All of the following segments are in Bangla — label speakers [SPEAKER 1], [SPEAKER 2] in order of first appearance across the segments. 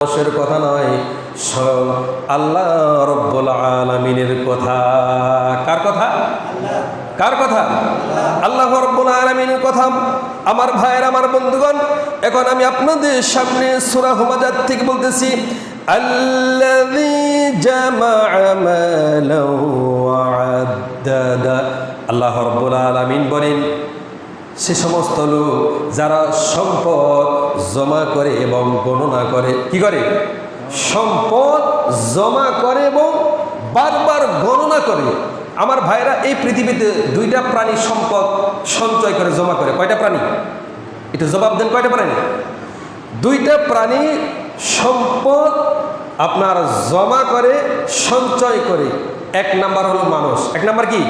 [SPEAKER 1] মানুষের কথা নয়, স্বয়ং আল্লাহ রব্বুল আলমিনের কথা। কার কথা? কার কথা? আল্লাহ রব্বুল আলমিনের কথা। আমার ভাইয়ের, আমার বন্ধুগণ, এখন আমি আপনাদের সামনে সুরা হুমাজাত থেকে বলতেছি আল্লাহ রব্বুল আলামিন বলেন সে সমস্ত লোক যারা সম্পদ জমা করে এবং গণনা করে, কি করে? সম্পদ জমা করে এবং বারবার গণনা করে। আমার ভাইরা এই পৃথিবীতে দুইটা প্রাণী সম্পদ সঞ্চয় করে, জমা করে। কয়টা প্রাণী? এটা জবাব দেন, কয়টা প্রাণী? দুইটা প্রাণী সম্পদ আপনার জমা করে, সঞ্চয় করে। এক নাম্বার হলো মানুষ। এক নাম্বার কি?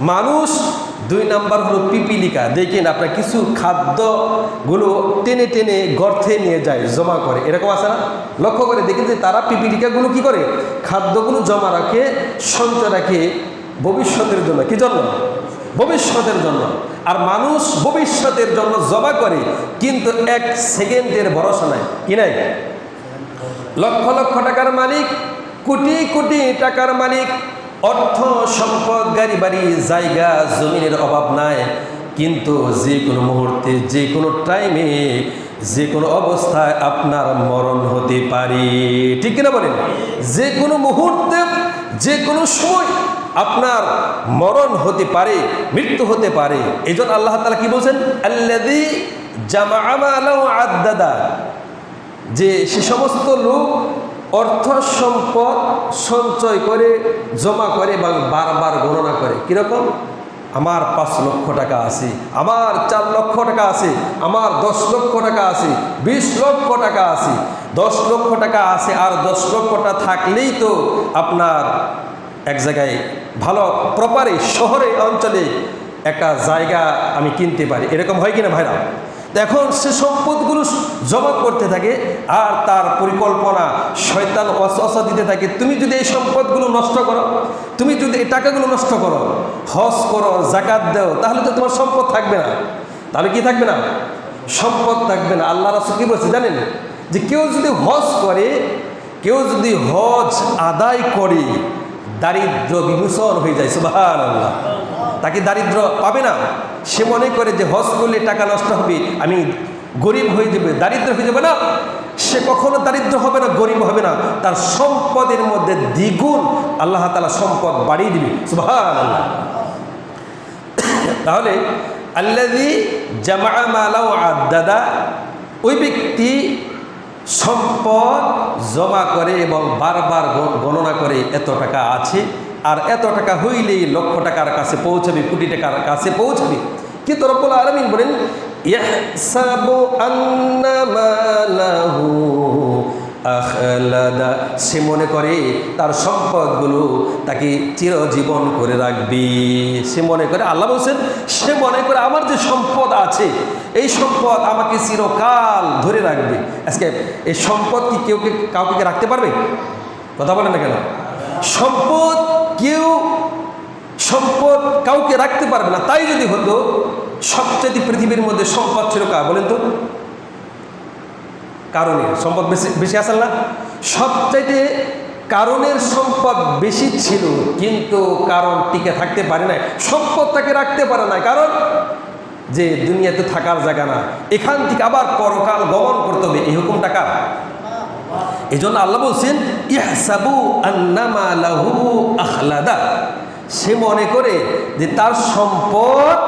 [SPEAKER 1] মানুষ দুই নাম্বার হলো পিপিলিকা। দেখেন আপনার কিছু খাদ্যগুলো টেনে টেনে গর্থে নিয়ে যায়, জমা করে। এরকম আছে না? লক্ষ্য করে দেখেন যে তারা পিপিলিকাগুলো কি করে? খাদ্যগুলো জমা রাখে, সঞ্চয় রাখে ভবিষ্যতের জন্য। কি জন্য? ভবিষ্যতের জন্য। আর মানুষ ভবিষ্যতের জন্য জমা করে, কিন্তু এক সেকেন্ডের ভরসা নাই। কি নাই? লক্ষ লক্ষ টাকার মালিক, কোটি কোটি টাকার মালিক অর্থ সম্পদ, গাড়ি বাড়ি, জায়গা, জমিনের অভাব নাই। কিন্তু যে কোনো মুহূর্তে, যে কোনো টাইমে যে কোনো অবস্থায় আপনার মরণ হতে পারে। ঠিক কিনা বলেন? যে কোনো মুহূর্তে, যে কোনো সময় আপনার মরণ হতে পারে, মৃত্যু হতে পারে। এই জন্য আল্লাহ তালা কি বলছেন? আল্লাদি জামা আদাদা যে সে সমস্ত লোক অর্থ সম্পদ সঞ্চয় করে, জমা করে এবং বারবার গণনা করে। কীরকম? আমার পাঁচ লক্ষ টাকা আছে, আমার চার লক্ষ টাকা আছে, আমার দশ লক্ষ টাকা আছে, বিশ লক্ষ টাকা আছে, দশ লক্ষ টাকা আছে আর দশ লক্ষটা থাকলেই তো আপনার এক জায়গায় ভালো প্রপারে শহরে, অঞ্চলে একটা জায়গা আমি কিনতে পারি। এরকম হয় কিনা ভাইরা? এখন সে সম্পদগুলো জমা করতে থাকে আর তার পরিকল্পনা শয়তান অসা দিতে থাকে। তুমি যদি এই সম্পদগুলো নষ্ট করো, তুমি যদি এই টাকাগুলো নষ্ট করো, হজ করো, জাকাত দাও, তাহলে তো তোমার সম্পদ থাকবে না। তাহলে কি থাকবে না? সম্পদ থাকবে না। আল্লাহ রাসুল কি বলছে জানেন? যে কেউ যদি হজ করে, কেউ যদি হজ আদায় করে, দারিদ্র বিভূষণ হয়ে যায় সুবাহ আল্লাহ তাকে দারিদ্র পাবে না। সে মনে করে যে, হজ করলে টাকা নষ্ট হবে, আমি গরিব হয়ে যাবে, দারিদ্র হয়ে যাবে না। সে কখনো দারিদ্র হবে না, গরিব হবে না। তার সম্পদের মধ্যে দ্বিগুণ আল্লাহ তালা সম্পদ বাড়িয়ে দিবে। তাহলে আল্লাদি জামা মালাও আদাদা, ওই ব্যক্তি সম্পদ জমা করে এবং বারবার গণনা করে, এত টাকা আছে। আর এত টাকা হইলেই লক্ষ টাকার কাছে পৌঁছাবে, কোটি টাকার কাছে পৌঁছাবে। কিন্তু রব্বুল আলমিন বলেন সে মনে করে তার সম্পদগুলো তাকে চিরজীবন করে রাখবে। সে মনে করে, আল্লাহ বলছেন, সে মনে করে আমার যে সম্পদ আছে, এই সম্পদ আমাকে চিরকাল ধরে রাখবে। আজকে এই সম্পদ কি কেউ কাউকে রাখতে পারবে? কথা বলেন না কেন? সম্পদ কেউ সম্পদ কাউকে রাখতে পারবে না। তাই যদি হতো সবচেয়ে পৃথিবীর মধ্যে সম্পদ ছিল কা বলেন তো? কারণের সম্পদ বেশি বেশি আসেন না? সবচাইতে কারণের সম্পদ বেশি ছিল, কিন্তু কারণ টিকে থাকতে পারে না সম্পদ তাকে রাখতে পারে না কারণ যে দুনিয়াতে থাকার জায়গা না। এখান থেকে আবার পরকাল গমন করতে হবে। এই হুকুম টাকা এই জন্য আল্লাহ বলছেন ইহসাবু আন্নামা লাহু আখলাদা। সে মনে করে যে তার সম্পদ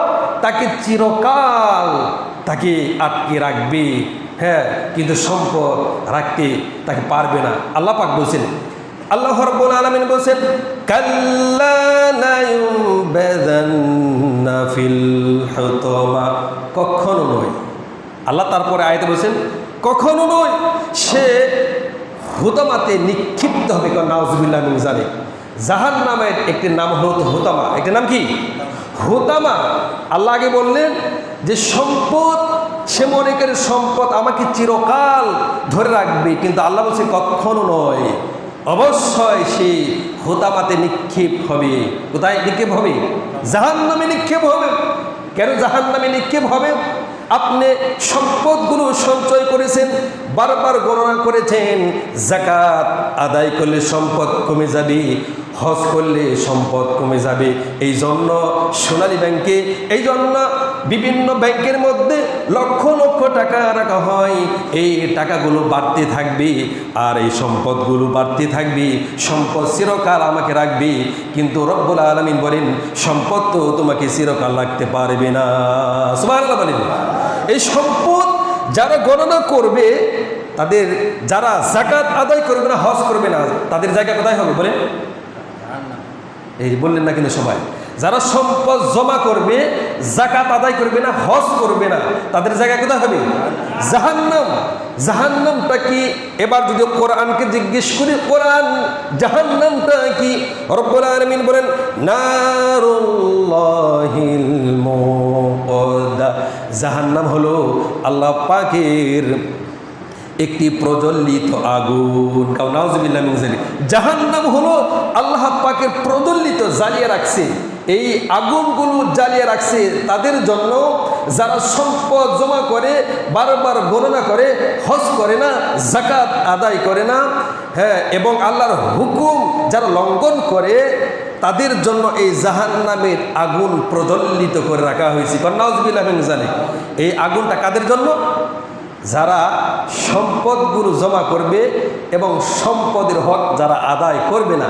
[SPEAKER 1] তাকে চিরকাল তাকে আটকে রাখবে। হ্যাঁ কিন্তু সম্পদ রাখতে তাকে পারবে না। আল্লাহ পাক বলছেন, আল্লাহ রব্বুল আলামিন বলছেন, কাল্লা কখনো নয়। আল্লাহ তারপরে আয়তে বলছেন, কখনো নয়, সে হুতামাতে নিক্ষিপ্ত হবে নাউজুবিল্লাহ মিন জালিক জাহান নামের একটি নাম হলো হুতামা। একটি নাম কি? হুতামা। আল্লাহ আগে বললেন যে সম্পদ, সে মনে করে সম্পদ আমাকে চিরকাল ধরে রাখবে, কিন্তু আল্লাহ বলছে কখনো নয়। অবশ্যই সে হুতামাতে নিক্ষেপ হবে। কোথায় নিক্ষেপ হবে? জাহান নামে নিক্ষেপ হবে। কেন জাহান নামে নিক্ষেপ হবে? আপনি সম্পদগুলো সঞ্চয় করেছেন, বারবার গণনা করেছেন জাকাত আদায় করলে সম্পদ কমে যাবে, হজ করলে সম্পদ কমে যাবে। এই জন্য সোনালী ব্যাংকে এই জন্য বিভিন্ন ব্যাংকের মধ্যে লক্ষ লক্ষ টাকা রাখা হয়। এই টাকাগুলো বাড়তে থাকবে আর এই সম্পদগুলো বাড়তে থাকবে। সম্পদ চিরকাল আমাকে রাখবে। কিন্তু রব্বুল আলমিন বলেন, সম্পদ তো তোমাকে চিরকাল রাখতে পারবে না। সুবহানাল্লাহ বলেন। এই সম্পদ যারা গণনা করবে, তাদের যারা জাকাত আদায় করবে না, হজ করবে না, তাদের জায়গা কোথায় হবে বলেন? এই বললেন না কিন্তু সবাই। যারা সম্পদ জমা করবে জাকাত আদায় করবে না, হজ করবে না, তাদের জায়গা কোথায় হবে? জাহান্নাম। জাহান্নামটা কি? এবার যদি কোরআনকে জিজ্ঞেস করি, কোরআন জাহান্নামটা কি? রব্বুল আলামিন বলেন, নারুল্লাহিল জাহান্নাম হলো আল্লাহ পাকের একটি প্রজ্বলিত আগুন। নাউজুবিল্লাহ জাহান্নাম হলো আল্লাহ পাকের প্রজ্বলিত জ্বালিয়ে রাখছে। এই আগুনগুলো জ্বালিয়ে রাখছে তাদের জন্য যারা সম্পদ জমা করে, বারবার গণনা করে, হজ করে না জাকাত আদায় করে না হ্যাঁ এবং আল্লাহর হুকুম যারা লঙ্ঘন করে, তাদের জন্য এই জাহান্নামের আগুন প্রজ্বলিত করে রাখা হয়েছে। কন্যাউজবিল্লাহ জালিক এই আগুনটা কাদের জন্য? যারা সম্পদগুলো জমা করবে এবং সম্পদের হক যারা আদায় করবে না।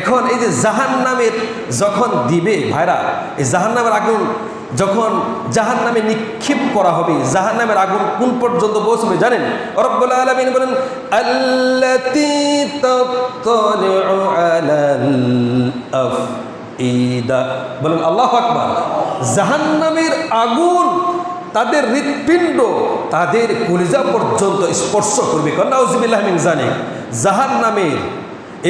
[SPEAKER 1] এখন এই যে জাহান নামের যখন দিবে ভাইরা, এই জাহান নামের আগুন যখন জাহান নামে নিক্ষেপ করা হবে জাহান নামের আগুন কোন পর্যন্ত পৌঁছবে জানেন? রব্বুল বলেন বলেন, আল্লাহু আকবার। জাহান্নামের আগুন তাদের হৃৎপিণ্ড তাদের কলিজা পর্যন্ত স্পর্শ করবে। কন্যাউজিবিল্লাহমিন জানে জাহান নামের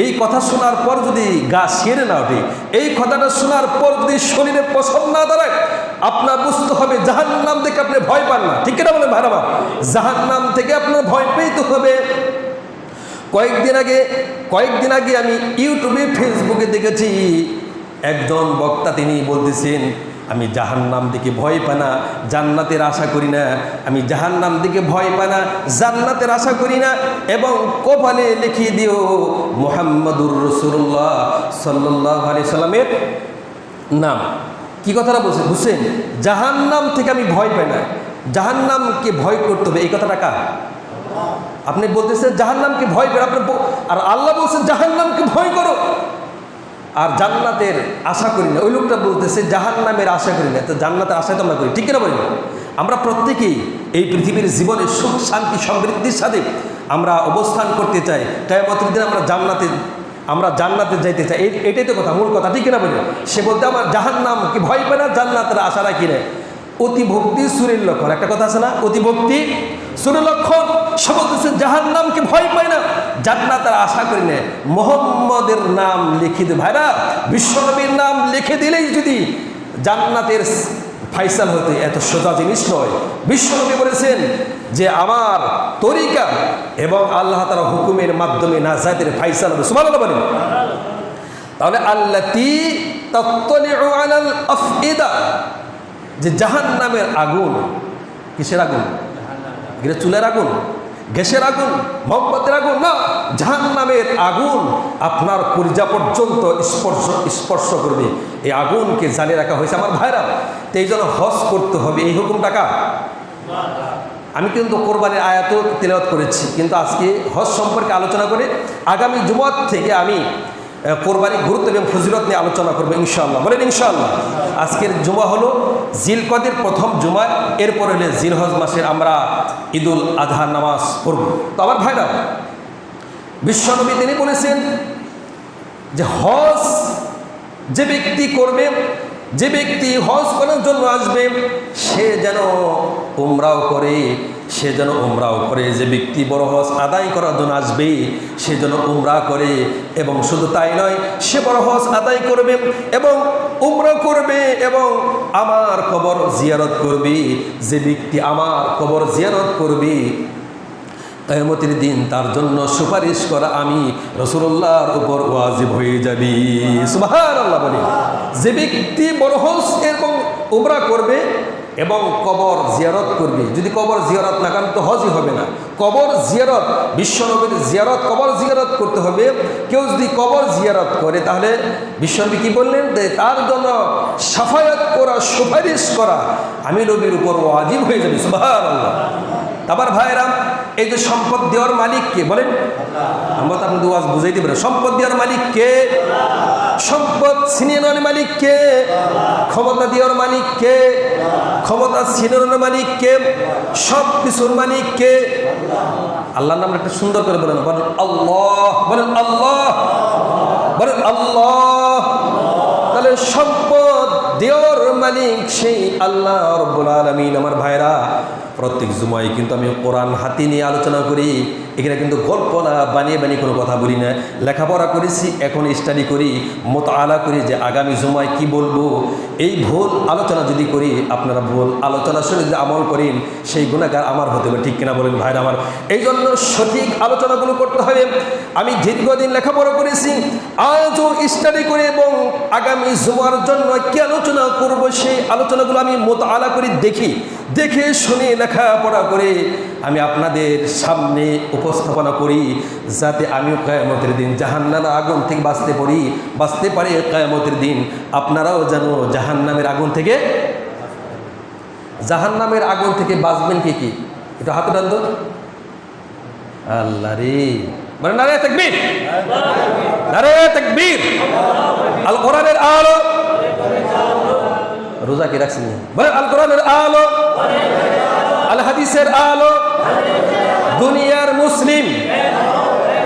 [SPEAKER 1] এই কথা শোনার পর যদি গা সেরে না ওঠে, এই কথাটা শোনার পর যদি শরীরে পছন্দ না দাঁড়ায়, আপনার বুঝতে হবে জাহান নাম থেকে আপনি ভয় পান না। ঠিক না বলেন ভাইরামা জাহান নাম থেকে আপনার ভয় পেতে হবে। কয়েকদিন আগে কয়েকদিন আগে আমি ইউটিউবে, ফেসবুকে দেখেছি, একজন বক্তা তিনি বলতেছেন আমি জাহান্নাম দিকে ভয় পাই না, জান্নাতের আশা করি না, আমি জাহান্নাম দিকে ভয় পাই না, জান্নাতের আশা করি না, এবং কপালে লিখিয়ে দিও মোহাম্মদুর রসুল্লাহ সাল্লাহ আলি সাল্লামের নাম। কি কথাটা বলছেন? বুঝছেন জাহান্নাম থেকে আমি ভয় পাই না, জাহান্নামকে ভয় করতে হবে, এই কথাটা কার? আপনি বলতেছেন জাহান্নামকে ভয় করে আপনি আর আল্লাহ বলছেন জাহান্নামকে ভয় করো। আর জান্নাতের আশা করি না। ওই লোকটা বলতেছে, জাহান্নামের আশা করি না। তো জান্নাতের আশাই তো আমরা করি, ঠিক কিনা বলি আমরা প্রত্যেকেই এই পৃথিবীর জীবনে সুখ, শান্তি, সমৃদ্ধির সাথে আমরা অবস্থান করতে চাই। কেমতের দিন আমরা জান্নাতে আমরা জান্নাতে যাইতে চাই। এই এটাই তো কথা, মূল কথা, ঠিক কিনা বলি সে বলতে, আমার জাহান্নাম কি ভয় পায় না? জান্নাতের আশা রাখি না অতিভক্তি সুরের লক্ষণ, একটা কথা আছে না? অতিভক্তি সুরের লক্ষণ। সে বলতেছে জাহান নামকে ভয় পায় না। জান্নাতের আশা করি না। মোহাম্মদের নাম লিখে দে ভাইরা। বিশ্বনবীর নাম লিখে দিলেই যদি জান্নাতের ফাইসাল হতে এত সোজা জিনিস নয়। বিশ্বনবী বলেছেন যে আমার তরিকা এবং আল্লাহ তারা হুকুমের মাধ্যমে নাজাতের ফাইসাল হবে। সুমান বলেন। তাহলে আল্লাতি আফইদা। যে জাহান নামের আগুন, কিসের আগুন? এটা চুলের আগুন? গ্যাসের আগুন, মোহব্বতের আগুন, না জাহান নামের আগুন আপনার কলিজা পর্যন্ত স্পর্শ স্পর্শ করবে। এই আগুনকে জ্বালিয়ে রাখা হয়েছে আমার ভাইরা। তো এই জন্য হজ করতে হবে। এই হুকুম টাকা আমি কিন্তু কোরবানির আয়াত তেলাওয়াত করেছি। কিন্তু আজকে হজ সম্পর্কে আলোচনা করে আগামী যুবক থেকে আমি কোরবানির গুরুত্ব এবং ফজিলত নিয়ে আলোচনা করব ইনশাআল্লাহ। বলেন ইনশাআল্লাহ, আজকের জুমা হলো জিলকদের প্রথম জুমা, এরপর হলে জিলহজ মাসের আমরা ঈদুল আজহা নামাজ পড়ব। তো আমার ভাইরা, বিশ্বনবী তিনি বলেছেন যে হজ যে ব্যক্তি করবে যে ব্যক্তি হজ করার জন্য আসবে, সে যেন উমরাও করে, সে যেন উমরাও করে। যে ব্যক্তি বড় হজ আদায় করার জন্য আসবে, সে যেন উমরা করে এবং শুধু তাই নয়, সে বড় হজ আদায় করবে এবং উমরা করবে এবং আমার কবর জিয়ারত করবে। যে ব্যক্তি আমার কবর জিয়ারত করবে কেমতির দিন তার জন্য সুপারিশ করা আমি রসুল্লাহর উপর ওয়াজিব হয়ে যাবি। সুবাহান আল্লাহ বলি। যে ব্যক্তি বড় হজ এবং উমরা করবে এবং কবর জিয়ারত করবে, যদি কবর জিয়ারত না করেন তো হজই হবে না। কবর জিয়ারত, বিশ্বনবীর জিয়ারত, কবর জিয়ারত করতে হবে। কেউ যদি কবর জিয়ারত করে, তাহলে বিশ্বনবী কি বললেন তার জন্য সাফায়াত করা, সুপারিশ করা আমি নবীর উপর ওয়াজিব হয়ে যাবে। সুবহানাল্লাহ। আবার ভাইরাম এই যে সম্পদ দেওয়ার মালিক কে? বলেন। আমরা তো আপনি দুয়াজ বুঝাইতে পারি। সম্পদ দেওয়ার মালিক কে? সম্পদ ছিনিয়ে নেওয়ার মালিক কে? ক্ষমতা দেওয়ার মালিক কে? ক্ষমতা ছিনিয়ে নেওয়ার মালিক কে? সব কিছুর মালিক কে? আল্লাহর নামটা একটু সুন্দর করে বলেন। বলেন, আল্লাহ। বলেন আল্লাহ। বলেন, আল্লাহ। তাহলে সম্পদ দেওয়ার মালিক সেই আল্লাহ রব্বুল আলমিন। আমার ভাইরা, প্রত্যেক জুমায় কিন্তু আমি কোরআন হাতি নিয়ে আলোচনা করি। এখানে কিন্তু গল্প না বানিয়ে বানিয়ে কোনো কথা বলি না। লেখাপড়া করেছি, এখন স্টাডি করি, মোতালা করি যে আগামী জুমায় কি বলব। এই ভুল আলোচনা যদি করি, আপনারা ভুল আলোচনা শুনে যদি আমল করেন, সেই গুণাগার আমার হতে হবে ঠিক কিনা বলেন ভাইরা আমার। এই জন্য সঠিক আলোচনাগুলো করতে হবে। আমি দীর্ঘদিন লেখাপড়া করেছি, আজও স্টাডি করে এবং আগামী জুমার জন্য কি আলোচনা করব সেই আলোচনাগুলো আমি মোতালা করে দেখি। দেখে শুনে লেখাপড়া করে আমি আপনাদের সামনে উপস্থাপনা করি যাতে আমিও কায়ামতের দিন জাহান্নামের আগুন থেকে বাঁচতে পারি। বাঁচতে পারি কায়ামতের দিন। আপনারাও যেন জাহান্নামের আগুন থেকে জাহান্নামের আগুন থেকে বাঁচবেন কি কি? একটু হাতে টান তো। আল্লাহ রে। মানে নারে তাকবীর। নারে তাকবীর। আল কোরআনের আলো। রোজা কি রাখছেন? বলে আল কোরআনের আলো। আল হাদিসের আলো। দুনিয়ার মুসলিম।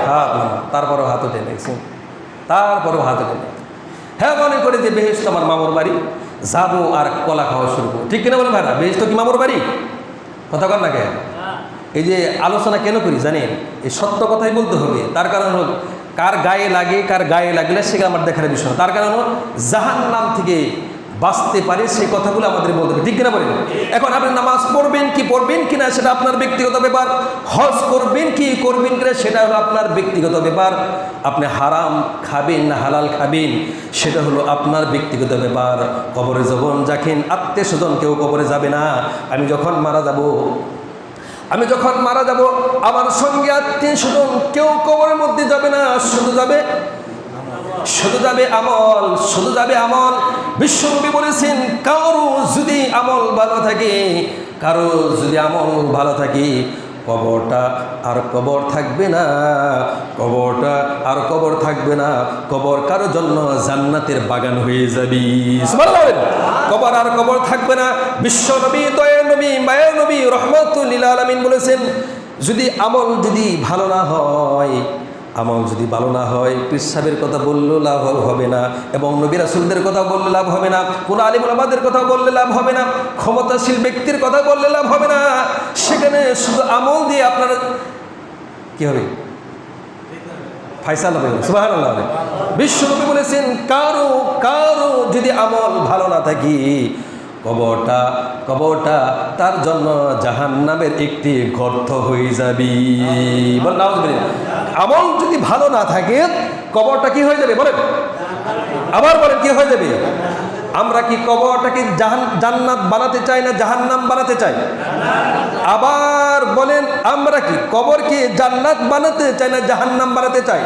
[SPEAKER 1] নামা তারপরও হাত উঠে দেখছেন। তারপরও হাত উঠে হ্যাঁ মনে করে যে বেহেস্ত আমার মামুর বাড়ি যাব আর কলা খাওয়া শুরু করব। ঠিক কিনা বলেন ভাইরা বেহেস্ত কি মামুর বাড়ি? কথা কর না কে এই যে আলোচনা কেন করি জানেন? এই সত্য কথাই বলতে হবে। তার কারণ হল, কার গায়ে লাগে, কার গায়ে লাগলে সেটা আমার দেখার বিষয় তার কারণ হল জাহান নাম থেকে বাঁচতে পারে, সেই কথাগুলো আমাদের বলতে হবে। ঠিক কিনা বলেন? এখন আপনি নামাজ পড়বেন কি পড়বেন কিনা সেটা আপনার ব্যক্তিগত ব্যাপার। হজ করবেন কি করবেন কিনা সেটা হলো আপনার ব্যক্তিগত ব্যাপার। আপনি হারাম খাবেন না হালাল খাবেন, সেটা হলো আপনার ব্যক্তিগত ব্যাপার। কবরে যখন যাকেন, আত্মীয় স্বজন কেউ কবরে যাবে না। আমি যখন মারা যাব, আমি যখন মারা যাব, আমার সঙ্গে আত্মীয় স্বজন কেউ কবরের মধ্যে যাবে না। শুধু যাবে? শুধু যাবে আমল, শুধু যাবে আমল। বিশ্বনবী বলেছেন, কারও যদি আমল ভালো থাকে, কারও যদি আমল ভালো থাকে, কবরটা আর কবর থাকবে না, কবরটা আর কবর থাকবে না, কবর কারও জন্য জান্নাতের বাগান হয়ে যাবি। কবর আর কবর থাকবে না। বিশ্ব নবী দয়া নবী, মায়ের নবী রহমতুল্লিল আলমিন বলেছেন, যদি আমল যদি ভালো না হয় আমল যদি ভালো না হয় পিসাবের কথা বললেও লাভ হবে না এবং নবী রাসুলদের কথা বললে লাভ হবে না কোনো আলিম আমাদের কথা বললে লাভ হবে না, ক্ষমতাশীল ব্যক্তির কথা বললে লাভ হবে না। সেখানে শুধু আমল দিয়ে আপনার কি হবে? ফাইসাল হবে সুবাহ বিশ্বনবী বলেছেন, কারও কারও যদি আমল ভালো না থাকি, কবরটা কবরটা তার জন্য জাহান্নামের একটি গর্ত হয়ে যাবি। বল নাউজুবিল্লাহ। আমল যদি ভালো না থাকে, কবরটা কি হয়ে যাবে? বলেন। আবার বলেন, কি হয়ে যাবে? আমরা কি কবরটাকে জাহান জান্নাত বানাতে চাই না জাহান্নাম বানাতে চাই? আবার বলেন, আমরা কি কবরকে জান্নাত বানাতে চাই না জাহান্নাম বানাতে চাই?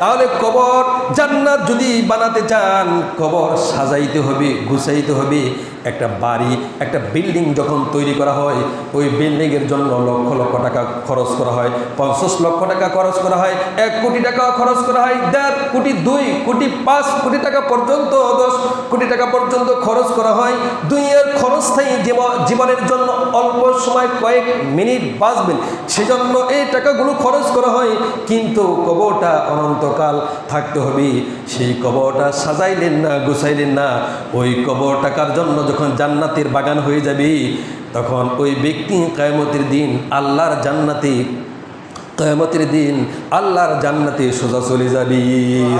[SPEAKER 1] তাহলে কবর জান্নাত যদি বানাতে চান, কবর সাজাইতে হবে, গুছাইতে হবে। একটা বাড়ি, একটা বিল্ডিং যখন তৈরি করা হয়, ওই বিল্ডিংয়ের জন্য লক্ষ লক্ষ টাকা খরচ করা হয়, পঞ্চাশ লক্ষ টাকা খরচ করা হয়, এক কোটি টাকা খরচ করা হয়, দেড় কোটি, দুই কোটি, পাঁচ কোটি টাকা পর্যন্ত, দশ কোটি টাকা পর্যন্ত খরচ করা হয়। দুইয়ের ক্ষণস্থায়ী জীব- জীবনের জন্য অল্প সময় কয়েক মিনিট বাঁচবেন। সেজন্য এই টাকাগুলো খরচ করা হয়, কিন্তু কবরটা অনন্তকাল থাকতে হবে। সেই কবরটা সাজাইলেন না, গুছাইলেন না। ওই কবর টাকার জন্য যখন জান্নাতের বাগান হয়ে যাবে, তখন ওই ব্যক্তি কায়মতের দিন আল্লাহর জান্নাতে, কেয়ামতের দিন আল্লাহর জান্নাতে সোজা চলে যাবি।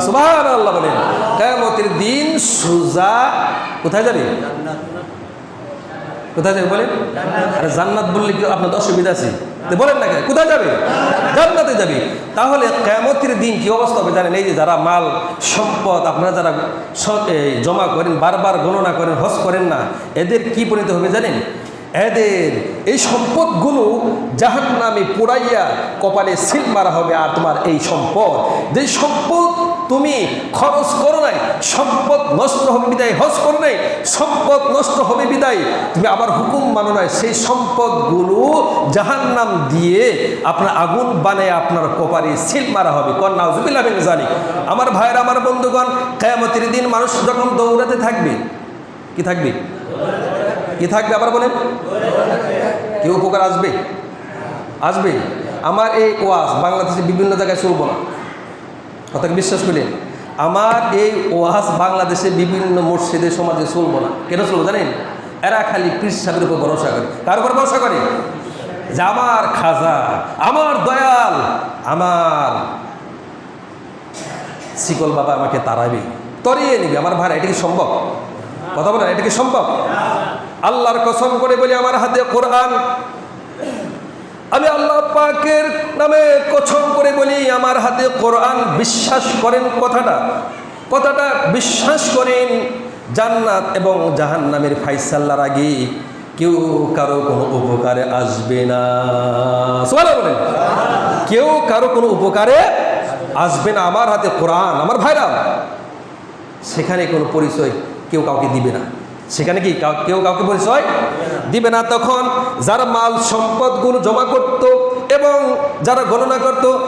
[SPEAKER 1] সুবহান আল্লাহ বলেন, কেয়ামতের দিন সোজা কোথায় যাবে? কোথায় যাবে বলেন? আরে জান্নাত বললে কি আপনার অসুবিধা আছে? বলেন না কোথায় যাবে? জান্নাতে যাবে। তাহলে কেমতের দিন কি অবস্থা হবে জানেন? এই যে যারা মাল, সম্পদ আপনারা যারা জমা করেন, বারবার গণনা করেন, হজ করেন না, এদের কি পরিণত হবে জানেন? এদের এই সম্পদগুলো জাহান নামে পোড়াইয়া কপালে সিল মারা হবে আর তোমার এই সম্পদ। যে সম্পদ তুমি খরচ করো নাই, সম্পদ নষ্ট হবে, বিদায় হজ করো নাই, সম্পদ নষ্ট হবে, বিদায়। তুমি আবার হুকুম মানো নাই, সেই সম্পদগুলো জাহান নাম দিয়ে আপনার আগুন বানায় আপনার কপারে সিল মারা হবে। কন্যা জুবিল্লাহ জানি আমার ভাইয়ের, আমার বন্ধুগণ, কেয়ামতের দিন মানুষ যখন দৌড়াতে থাকবে, কি থাকবে? কি থাকবে আবার বলেন? কেউ উপকার আসবে? আসবে। আমার এই ওয়াজ বাংলাদেশে বিভিন্ন জায়গায় চলবো না। কি বিশ্বাস করলেন আমার এই ওয়াজ বাংলাদেশে বিভিন্ন মসজিদে সমাজে চলবো না। কেন চলবো জানেন? এরা খালি সাহেবের উপর ভরসা করে। কার উপর ভরসা করে? যে আমার খাজা, আমার দয়াল, আমার শিকল বাবা আমাকে তাড়াবে, তরিয়ে নিবে। আমার ভাই, এটা কি সম্ভব? কথা বলেন, এটা কি সম্ভব? আল্লাহর কসম করে বলি, আমার হাতে কোরআন আমি আল্লাহ পাকের নামে কসম করে বলি, আমার হাতে কোরআন বিশ্বাস করেন কথাটা। কথাটা বিশ্বাস করেন জান্নাত এবং জাহান্নামের ফাইসাল্লার আগে কেউ কারও কোনো উপকারে আসবে না। বলেন। কেউ কারও কোনো উপকারে আসবে না। আমার হাতে কোরআন, আমার ভাইরা সেখানে কোনো পরিচয় কেউ কাউকে দিবে না। সেখানে কি কাউ- কেউ কাউকে পরিচয়? দিবে না। তখন যারা মাল সম্পদগুলো জমা করত এবং যারা গণনা করত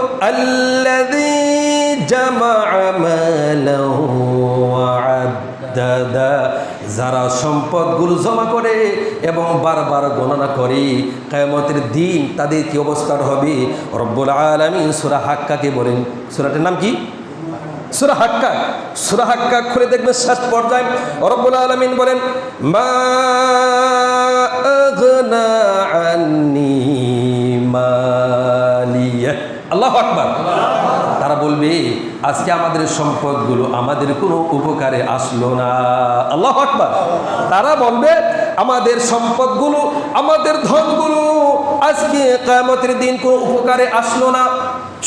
[SPEAKER 1] যারা সম্পদগুলো জমা করে এবং বারবার গণনা করে, কায়ামতের দিন তাদের কি অবস্থান হবে? রব্বুল আলামিন সূরা হাক্কাকে বলেন। সূরাটার নাম কি? সুরা হাক্কা সুরা হাক্কা খুলে দেখবেন শেষ পর্যায়ে রব্বুল আলামিন বলেন, মা আল্লাহু আকবার। তারা বলবে, আজকে আমাদের সম্পদগুলো আমাদের কোনো উপকারে আসলো না। আল্লাহ আকবার। তারা বলবে, আমাদের সম্পদগুলো, আমাদের ধনগুলো আজকে কায়ামতের দিন কোনো উপকারে আসলো না।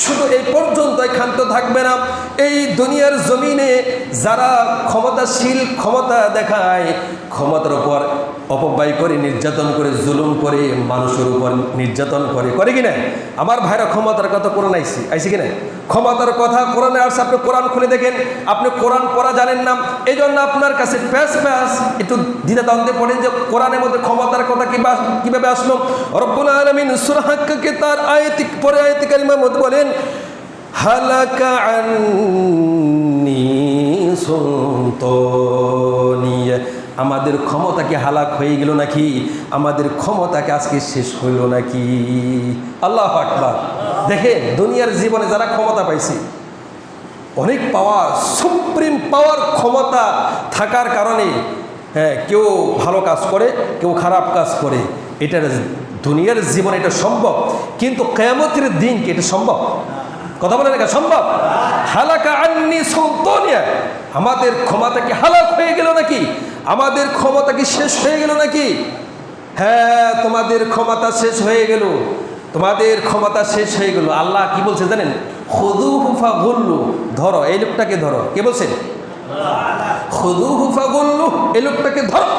[SPEAKER 1] শুধু এই পর্যন্ত ক্ষান্ত থাকবে না। এই দুনিয়ার জমিনে যারা ক্ষমতাশীল, ক্ষমতা দেখায়, ক্ষমতার উপর অপব্যয় করে, নির্যাতন করে, জুলুম করে, মানুষের উপর নির্যাতন করে। করে কি না? আমার ভাইরা ক্ষমতার কথা কোরআন আইসি আইসি কি না? ক্ষমতার কথা কোরআনে আসছে। আপনি কোরআন খুলে দেখেন। আপনি কোরআন পড়া জানেন না। এই জন্য আপনার কাছে প্যাস প্যাস একটু দ্বিধা দ্বন্দ্বে পড়েন যে কোরআনের মধ্যে ক্ষমতার কথা কীভাবে আসলো? রব্বুল আলমিন সুরাহাক্কাকে তার আয়তিক পরে আয়তি কারিমার মধ্যে বলেন হালাকা আমাদের ক্ষমতা কি হালাক হয়ে গেল নাকি? আমাদের ক্ষমতাকে আজকে শেষ হইল নাকি? আল্লাহ আকবার। দেখেন, দুনিয়ার জীবনে যারা ক্ষমতা পাইছে, অনেক পাওয়ার, সুপ্রিম পাওয়ার ক্ষমতা থাকার কারণে হ্যাঁ কেউ ভালো কাজ করে, কেউ খারাপ কাজ করে। এটা দুনিয়ার জীবনে এটা সম্ভব, কিন্তু কেয়ামতের দিন কি এটা সম্ভব? কথা বলে এটা সম্ভব? হালাকা আন্নি সন্তনিয়া আমাদের ক্ষমতা কি হালাক হয়ে গেল নাকি? আমাদের ক্ষমতা কি শেষ হয়ে গেল নাকি? হ্যাঁ তোমাদের ক্ষমতা শেষ হয়ে গেল। তোমাদের ক্ষমতা শেষ হয়ে গেল। আল্লাহ কি বলছে জানেন? খুদু হুফা গুল্লু ধরো, এই লোকটাকে ধরো। কে বলছেন খুদু হুফা গুল্লু এই লোকটাকে ধরো।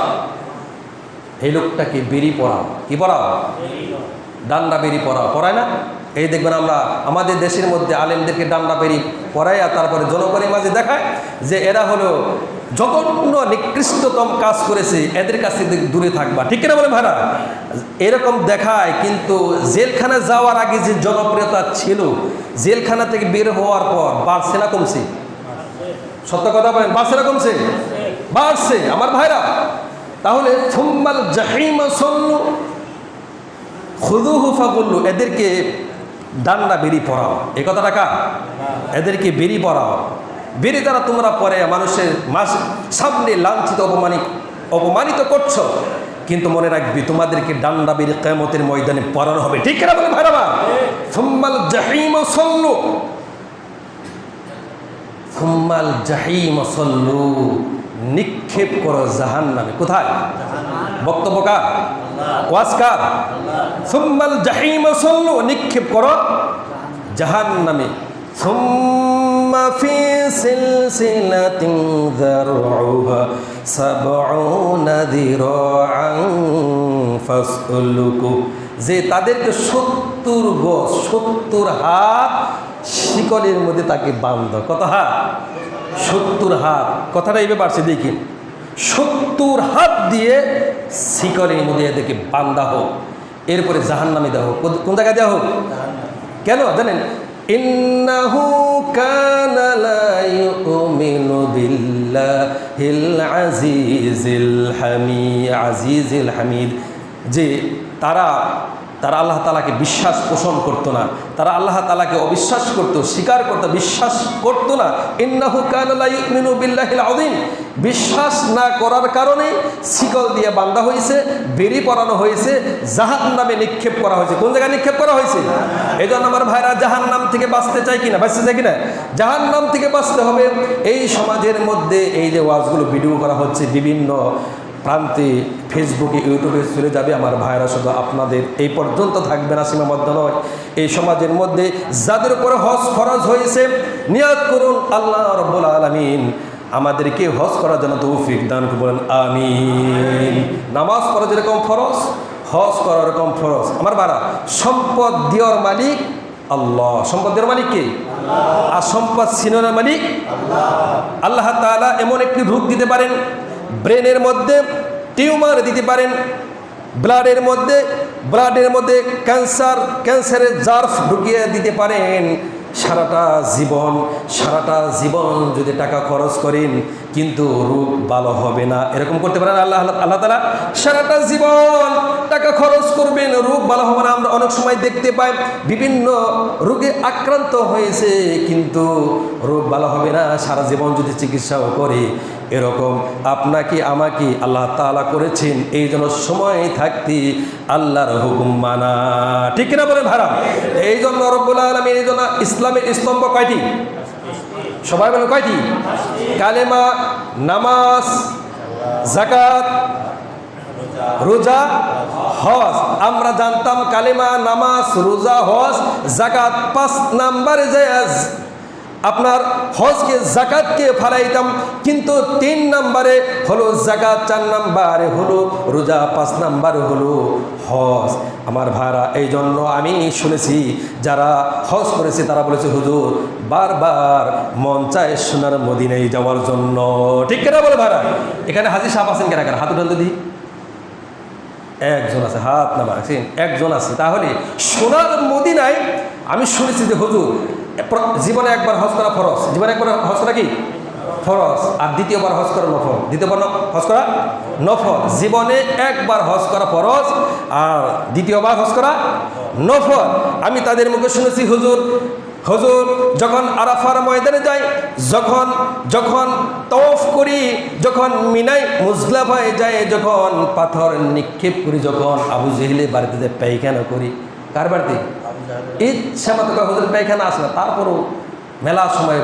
[SPEAKER 1] এই লোকটাকে বেরি পড়াও কি পড়াও ডান্ডা বেরি পড়াও পড়ায় না? এই দেখবেন আমরা আমাদের দেশের মধ্যে আলেমদেরকে ডান্ডা বেরি পড়ায় আর তারপরে জনগণের মাঝে দেখায় যে এরা হলো জঘন্য, নিকৃষ্টতম কাজ করেছে। এদের কাছ থেকে দূরে থাকবা। ঠিক কিনা বলে ভাড়া এরকম দেখায়, কিন্তু জেলখানা যাওয়ার আগে যে জনপ্রিয়তা ছিল, জেলখানা থেকে বের হওয়ার পর বাড়ছে না কমছে? সত্য কথা বলেন, বাড়ছে না কমছে? বাড়ছে। আমার ভাইরা তাহলে থুম্মাল জাহিমা সল্লু খুদুহু ফাগুল্লু, এদেরকে ডান্ডা বেরি পড়াও এ কথাটা কার? এদেরকে বেরি পড়াও বেরি দ্বারা তোমরা পরে মানুষের মাস সামনে লাঞ্ছিত, অপমানিত অপমানিত করছ। কিন্তু মনে রাখবি, তোমাদেরকে ডান্ডা বেরি কেমতের ময়দানে পড়ানো হবে। ঠিক কিনা বলে ভাইরামা থুম্মাল জাহিম সল্লু থুম্মাল জাহিম সল্লু। নিক্ষেপ করো জাহান নামে কোথায়? বক্তব্য কার? ওয়াজ কার? সুম্মাল জাহিম সল্লু, নিক্ষেপ করো জাহান নামে যে তাদেরকে সত্তর গজ, সত্তর হাত শিকলের মধ্যে তাকে বান্ধ কত হাত? সত্তর হাত। কথাটা এইভাবে পারছে দেখি। সত্তর হাত দিয়ে শিকলের মধ্যে এদেরকে বান্ধা হোক। এরপরে জাহান নামে দেওয়া হোক। কোন- জায়গায় দেওয়া হোক? কেন? জানেন? ইন্নাহু হামিদ। যে তারা তারা আল্লাহ তালাকে বিশ্বাস পোষণ করতো না। তারা আল্লাহ তালাকে অবিশ্বাস করতো, স্বীকার করতো, বিশ্বাস করতো না। ইন্নাহু কানা বিল্লাহিল বিশ্বাস না করার কারণে শিকল দিয়ে বান্ধা হয়েছে বেরি পরানো হয়েছে জাহান নামে নিক্ষেপ করা হয়েছে। কোন জায়গায় নিক্ষেপ করা হয়েছে? এই জন্য আমার ভাইরা জাহান নাম থেকে বাঁচতে চাই কিনা? বাঁচতে চাই কিনা? জাহান নাম থেকে বাঁচতে হবে। এই সমাজের মধ্যে এই যে ওয়াজগুলো ভিডিও করা হচ্ছে বিভিন্ন প্রান্তে ফেসবুকে ইউটিউবে চলে যাবে। আমার ভাইরা শুধু আপনাদের এই পর্যন্ত থাকবে না, সীমাবদ্ধ নয়। এই সমাজের মধ্যে যাদের উপরে হজ খরচ হয়েছে নিয়াত করুন আল্লাহ রব্বুল আলমিন। আমাদেরকে হজ করার জন্য তৌফিক দান বলেন আমিন। নামাজ পড়া যেরকম ফরজ, হজ করা এরকম ফরজ। আমার বাড়া সম্পদ দেওয়ার মালিক আল্লাহ। সম্পদ দেওয়ার মালিক কে? আর সম্পদ সিনোনার মালিক আল্লাহ তাআলা এমন একটি রূপ দিতে পারেন ব্রেনের মধ্যে টিউমার দিতে পারেন, ব্লাডের মধ্যে ব্লাডের মধ্যে ক্যান্সার, ক্যান্সারের জার্ফ ঢুকিয়ে দিতে পারেন। সারাটা জীবন সারাটা জীবন যদি টাকা খরচ করেন, কিন্তু রোগ ভালো হবে না। এরকম করতে পারেন আল্লাহ আল্লাহ তালা সারাটা জীবন টাকা খরচ করবেন, রোগ ভালো হবে না। আমরা অনেক সময় দেখতে পাই, বিভিন্ন রোগে আক্রান্ত হয়েছে, কিন্তু রোগ ভালো হবে না। সারা জীবন যদি চিকিৎসাও করে এরকম আপনাকে, আমাকে আল্লাহ তাআলা করেছেন এই জন্য সময় থাকতে আল্লাহর হুকুম মানা। ঠিক কিনা বলে ভাড়া এই জন্য রব্বুল আলমীর এই জন্য ইসলামের স্তম্ভ কয়টি? সবাই বলে কয়টি? কালেমা, নামাজ জাকাত রোজা, হজ। আমরা জানতাম কালেমা, নামাজ, রোজা, হজ জাকাত পাঁচ নাম্বারে যায় আপনার হজকে জাকাতকে ফালাইতাম, কিন্তু তিন নাম্বারে হলো জাকাত, চার নাম্বারে হলো রোজা, পাঁচ নাম্বারে হলো হজ। আমার ভাড়া এই জন্য আমি শুনেছি, যারা হজ করেছে, তারা বলেছে, হুজুর, বারবার মন চায় সোনার মদিনায় যাওয়ার জন্য। ঠিক কেনা বলে ভাড়া এখানে হাজির সাহেব আছেন কেনা কেন? হাত উঠান তো একজন আছে, হাত নামা আছেন একজন আছে। তাহলে সোনার মদিনায় আমি শুনেছি যে, হুজুর জীবনে একবার হজ করা ফরজ। জীবনে একবার হজ করা কি? ফরজ। আর দ্বিতীয়বার হজ করা নফল। দ্বিতীয়বার হজ করা নফল। জীবনে একবার হজ করা ফরজ আর দ্বিতীয়বার হজ করা নফল। আমি তাদের মুখে শুনেছি, হুজুর হুজুর, যখন আরাফার ময়দানে যাই, যখন যখন তফ করি, যখন মিনাই মুজলাফায় যায়, যখন পাথর নিক্ষেপ করি, যখন আবু জেহিলে বাড়িতে পায়খানা করি, কার বাড়িতে? ইচ্ছা মতো করে হুজুর পায়খানা আসে না, তারপরও মেলা সময়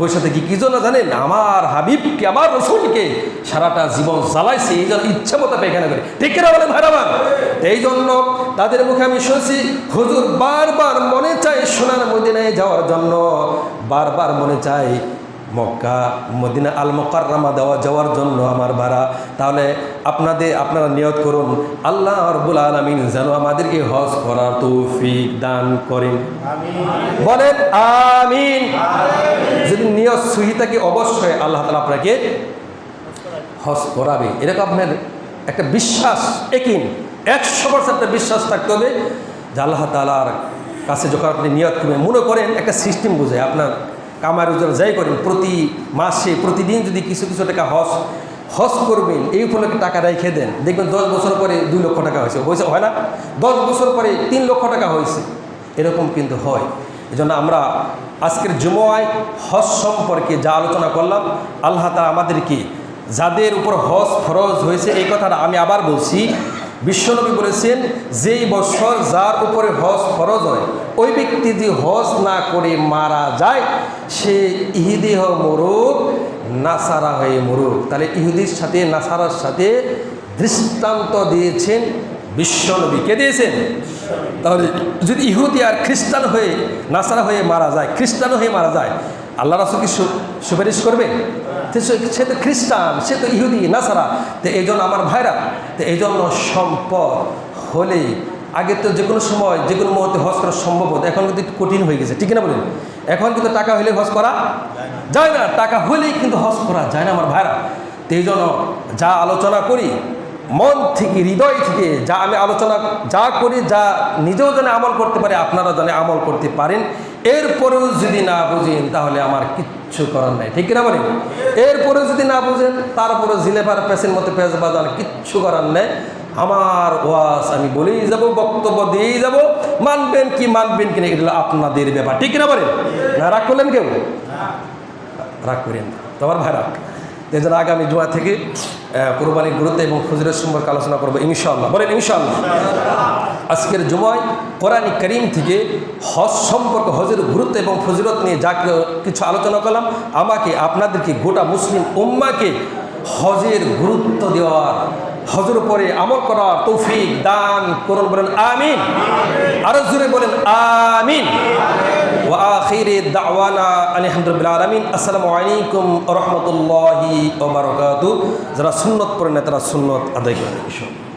[SPEAKER 1] বসে থেকে। কি জন্য জানেন? আমার হাবিবকে, আমার রসুলকে সারাটা জীবন চালাইছে এই জন্য ইচ্ছে মতো পায়খানা করে। ঠিক না বলেন ভাইরাবান এই জন্য তাদের মুখে আমি শুনছি, হুজুর বারবার মনে চাই সোনার মদিনায় যাওয়ার জন্য, বারবার মনে চাই মক্কা, মদিনা আল মকাররামা দেওয়া যাওয়ার জন্য আমার ভাড়া। তাহলে আপনাদের, আপনারা নিয়ত করুন, আল্লাহ রব্বুল আলমিন যেন আমাদেরকে হজ করার তৌফিক দান করেন। বলেন, আমিন। যদি নিয়ত সুহি থাকে, অবশ্যই আল্লাহ তালা আপনাকে হজ করাবে। এরকম আপনার একটা বিশ্বাস একিন একশো পার্সেন্ট বিশ্বাস থাকতে হবে যে আল্লাহ তালার কাছে যখন আপনি নিয়ত করবেন, মনে করেন একটা সিস্টেম বুঝে আপনার। কামার উজ্জ্বল যাই করেন, প্রতি মাসে, প্রতিদিন যদি কিছু কিছু টাকা হস হস করবেন, এই উপলক্ষে টাকা রেখে দেন। দেখবেন দশ বছর পরে দুই লক্ষ টাকা হয়েছে। হয়েছে, হয় না? দশ বছর পরে তিন লক্ষ টাকা হয়েছে। এরকম কিন্তু হয়। এজন্য আমরা আজকের জুমোয় হজ সম্পর্কে যা আলোচনা করলাম, আল্লাহ তালা আমাদেরকে যাদের উপর হজ ফরজ হয়েছে, এই কথাটা আমি আবার বলছি বিশ্বনবী বলেছেন, যেই বছর যার উপরে হজ ফরজ হয়, ওই ব্যক্তি যদি হজ না করে মারা যায়, সে ইহুদি হ মরুক, নাসারা হয়ে মরুক। তাহলে ইহুদির সাথে, নাসারার সাথে দৃষ্টান্ত দিয়েছেন বিশ্বনবী। কে দিয়েছেন? তাহলে যদি ইহুদি আর খ্রিস্টান হয়ে, নাসারা হয়ে মারা যায় খ্রিস্টান হয়ে মারা যায়, আল্লাহ রাসুল কি সুপারিশ করবে? সে তো খ্রিস্টান, সে তো ইহুদি, নাসারা। তো এই আমার ভাইরা, তো এই জন্য সম্পদ হলেই আগে তো যে কোনো সময় যে কোনো মুহূর্তে হজ করা সম্ভব হতো। এখন কিন্তু কঠিন হয়ে গেছে, ঠিক না বলেন? এখন কিন্তু টাকা হলে হজ করা যায় না। টাকা হলেই কিন্তু হজ করা যায় না আমার ভাইরা। তো এই জন্য যা আলোচনা করি, মন থেকে, হৃদয় থেকে যা আমি আলোচনা, যা করি, যা নিজেও যেন আমল করতে পারে আপনারা যেন আমল করতে পারেন। এরপরেও যদি না বুঝেন, তাহলে আমার কিচ্ছু করার নাই। ঠিক কিনা বলেন এরপরেও যদি না বুঝেন তারপরে জিলেবার প্যাসের মতো পেঁচ বাজার কিচ্ছু করার নেই। আমার ওয়াস আমি বলেই যাব, বক্তব্য দিয়েই যাব। মানবেন কি মানবেন কিনা এটা হলো আপনাদের ব্যাপার। ঠিক কিনা বলেন না, রাগ করলেন কেউ? রাগ করেন। তোমার ভাইরা এই জন্য আগামী জুয়া থেকে কোরবানির গুরুত্ব এবং ফজরের সম্পর্কে আলোচনা করব, ইনশাআল্লাহ। বলেন, ইনশাআল্লাহ। আজকের জুমায় কোরআন করিম থেকে হজ সম্পর্কে হজের গুরুত্ব এবং ফজরত নিয়ে যা কিছু আলোচনা করলাম, আমাকে আপনাদেরকে গোটা মুসলিম উম্মাকে হজের গুরুত্ব দেওয়ার হজের উপরে আমল করার তৌফিক দান করুন বলেন আমিন আরো জোরে বলেন আমিন وآخر دعوانا أن الحمد لله العالمين السلام عليكم ورحمة الله وبركاته যারা সুন্নত পড়েন না তারা সুন্নত আদায় করেন ইনশাআল্লাহ